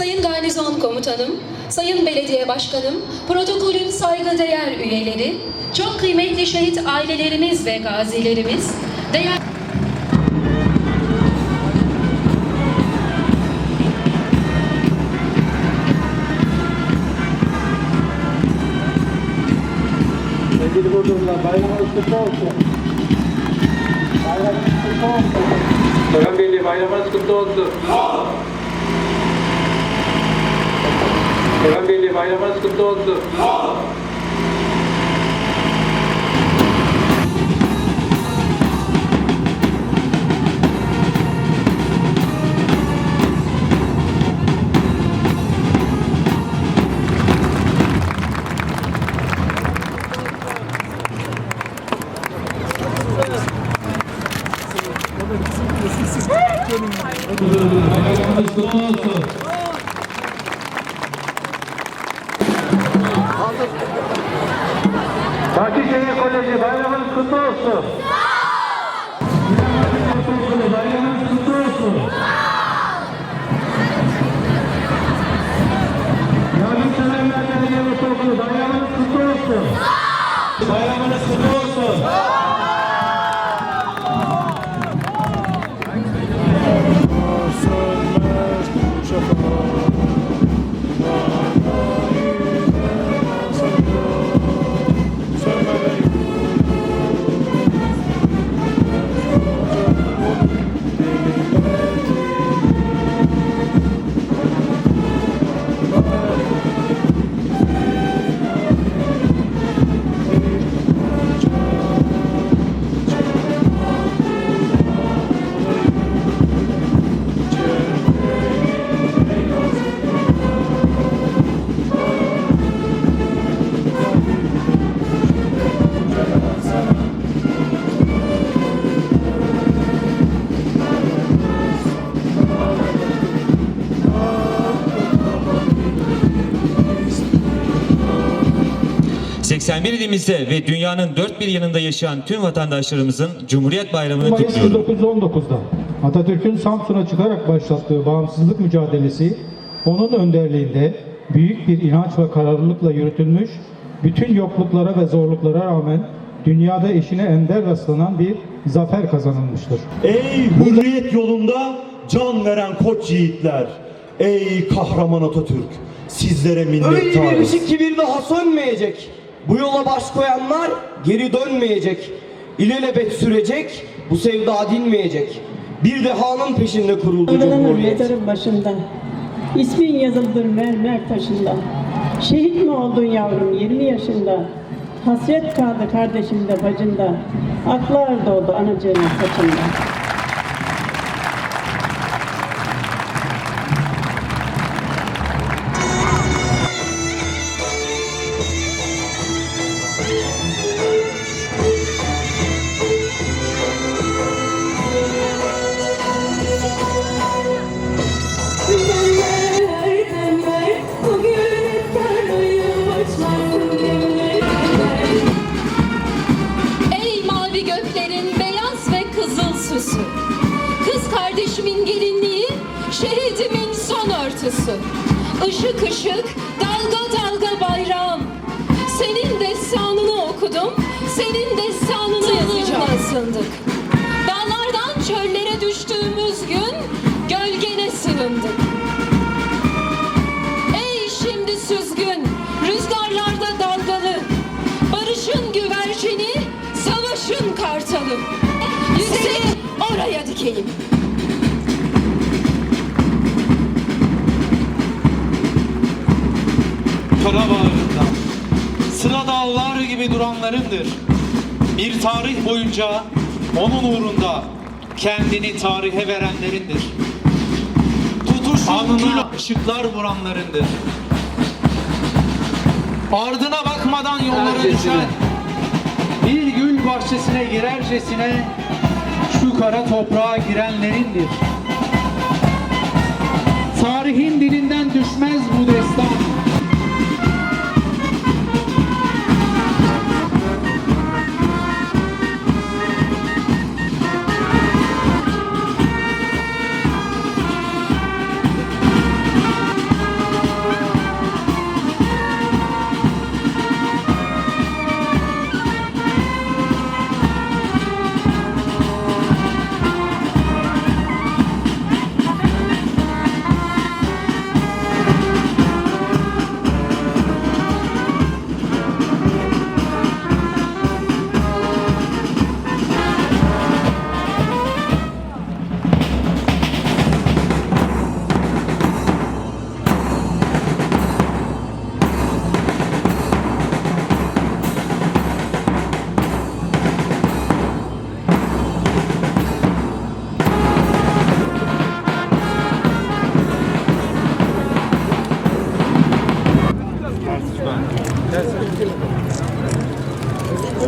Sayın Garnizon Komutanım, Sayın Belediye Başkanım, protokolün saygıdeğer üyeleri, çok kıymetli şehit ailelerimiz ve gazilerimiz, değer... Sevgili Burdurlular, bayramınız kutlu olsun. Bayramınız kutlu olsun. Bayramınız kutlu olsun. Bayramınız kutlu olsun. Bayramınız kutlu olsun. Fatihşehir Koleji, bayramınız kutlu olsun. Bayramınız kutlu olsun. Yardımseverler Belediye Ortaokulu, bayramınız kutlu olsun. Bayramınız kutlu olsun. 81 ilimizde ve dünyanın dört bir yanında yaşayan tüm vatandaşlarımızın Cumhuriyet Bayramı'nı Mayıs kutluyorum. 1919'da Atatürk'ün Samsun'a çıkarak başlattığı bağımsızlık mücadelesi onun önderliğinde büyük bir inanç ve kararlılıkla yürütülmüş, bütün yokluklara ve zorluklara rağmen dünyada eşine ender rastlanan bir zafer kazanılmıştır. Ey hürriyet yolunda can veren koç yiğitler. Ey kahraman Atatürk. Sizlere Öyle bir minnettarız. ışık ki bir daha sönmeyecek. Bu yola baş koyanlar geri dönmeyecek. İlelebet sürecek, bu sevda dinmeyecek. Bir dehanın peşinde kuruldu Cumhuriyet. mezarın başında. İsmin yazıldır mermer taşında. Şehit mi oldun yavrum 20 yaşında? Hasret kaldı kardeşimde bacında. Aklar doğdu anacığının saçında. Örtüsü. Işık ışık, dalga dalga bayrağım. Senin destanını okudum, senin destanını yazacağım. ısındık. Dağlardan çöllere düştüğümüz gün gölgene sığındık. Ey şimdi süzgün, rüzgarlarda dalgalı, barışın güvercini, savaşın kartalı. Yükseli oraya dikelim. Karabağlarında sıra dağlar gibi duranlarındır. Bir tarih boyunca onun uğrunda kendini tarihe verenlerindir. Tutuşun ışıklar vuranlarındır. Ardına bakmadan yollara düşen bir gül bahçesine girercesine şu kara toprağa girenlerindir. Tarihin dilinden düşmez bu